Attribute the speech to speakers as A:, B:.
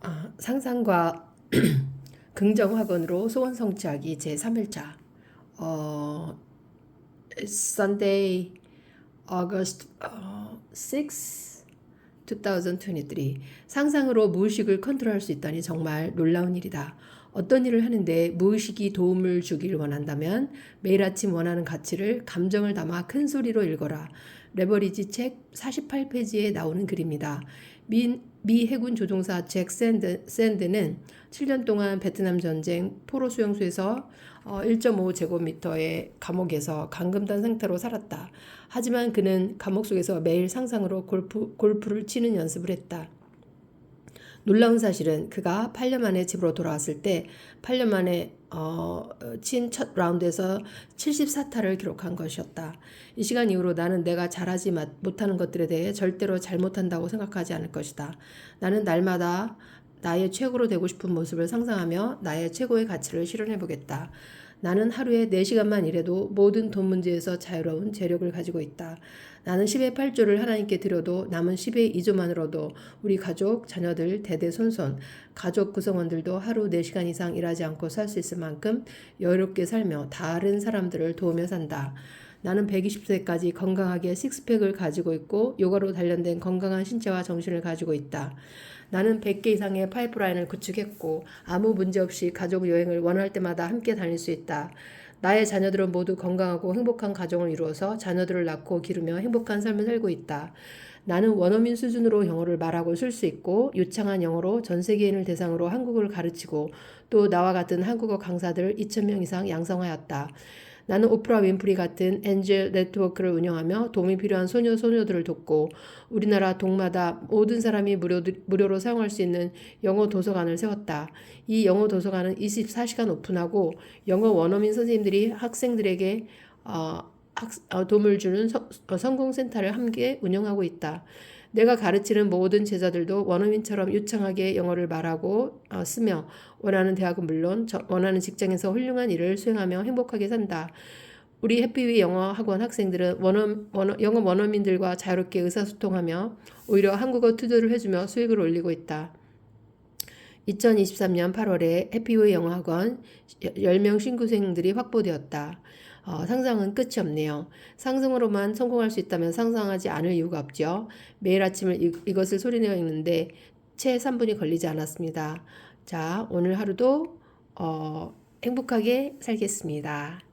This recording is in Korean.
A: 아, 상상과 긍정 학원으로 소원 성취하기 제 3일차. 어, Sunday, August 어, 6, 2023. 상상으로 무의식을 컨트롤할 수 있다니 정말 놀라운 일이다. 어떤 일을 하는데 무의식이 도움을 주길 원한다면 매일 아침 원하는 가치를 감정을 담아 큰 소리로 읽어라. 레버리지 책 48페이지에 나오는 글입니다. 미, 미 해군 조종사 잭 샌드, 샌드는 7년 동안 베트남 전쟁 포로 수용소에서 어, 1.5제곱미터의 감옥에서 감금된 상태로 살았다. 하지만 그는 감옥 속에서 매일 상상으로 골프, 골프를 치는 연습을 했다. 놀라운 사실은 그가 8년 만에 집으로 돌아왔을 때 8년 만에 어, 친 첫 라운드에서 74타를 기록한 것이었다. 이 시간 이후로 나는 내가 잘하지 못하는 것들에 대해 절대로 잘못한다고 생각하지 않을 것이다. 나는 날마다 나의 최고로 되고 싶은 모습을 상상하며 나의 최고의 가치를 실현해 보겠다. 나는 하루에 4시간만 일해도 모든 돈 문제에서 자유로운 재력을 가지고 있다. 나는 10의 8조를 하나님께 드려도 남은 10의 2조만으로도 우리 가족, 자녀들, 대대손손, 가족 구성원들도 하루 4시간 이상 일하지 않고 살 수 있을 만큼 여유롭게 살며 다른 사람들을 도우며 산다. 나는 120세까지 건강하게 식스팩을 가지고 있고 요가로 단련된 건강한 신체와 정신을 가지고 있다. 나는 100개 이상의 파이프라인을 구축했고 아무 문제 없이 가족 여행을 원할 때마다 함께 다닐 수 있다. 나의 자녀들은 모두 건강하고 행복한 가정을 이루어서 자녀들을 낳고 기르며 행복한 삶을 살고 있다. 나는 원어민 수준으로 영어를 말하고 쓸 수 있고 유창한 영어로 전 세계인을 대상으로 한국어를 가르치고 또 나와 같은 한국어 강사들을 2,000명 이상 양성하였다. 나는 오프라 윈프리 같은 엔젤 네트워크를 운영하며 도움이 필요한 소녀 소녀들을 돕고 우리나라 동마다 모든 사람이 무료, 무료로 사용할 수 있는 영어 도서관을 세웠다. 이 영어 도서관은 24시간 오픈하고 영어 원어민 선생님들이 학생들에게 어, 학, 어, 도움을 주는 서, 어, 성공센터를 함께 운영하고 있다. 내가 가르치는 모든 제자들도 원어민처럼 유창하게 영어를 말하고 어, 쓰며 원하는 대학은 물론 저, 원하는 직장에서 훌륭한 일을 수행하며 행복하게 산다. 우리 해피위 영어 학원 학생들은 원어, 원어, 영어 원어민들과 자유롭게 의사소통하며 오히려 한국어 투자를 해주며 수익을 올리고 있다. 2023년 8월에 해피웨이 영어학원 10명 신구생들이 확보되었다. 어, 상상은 끝이 없네요. 상상으로만 성공할 수 있다면 상상하지 않을 이유가 없죠. 매일 아침을 이, 이것을 소리내어 읽는데 채 3분이 걸리지 않았습니다. 자, 오늘 하루도 어, 행복하게 살겠습니다.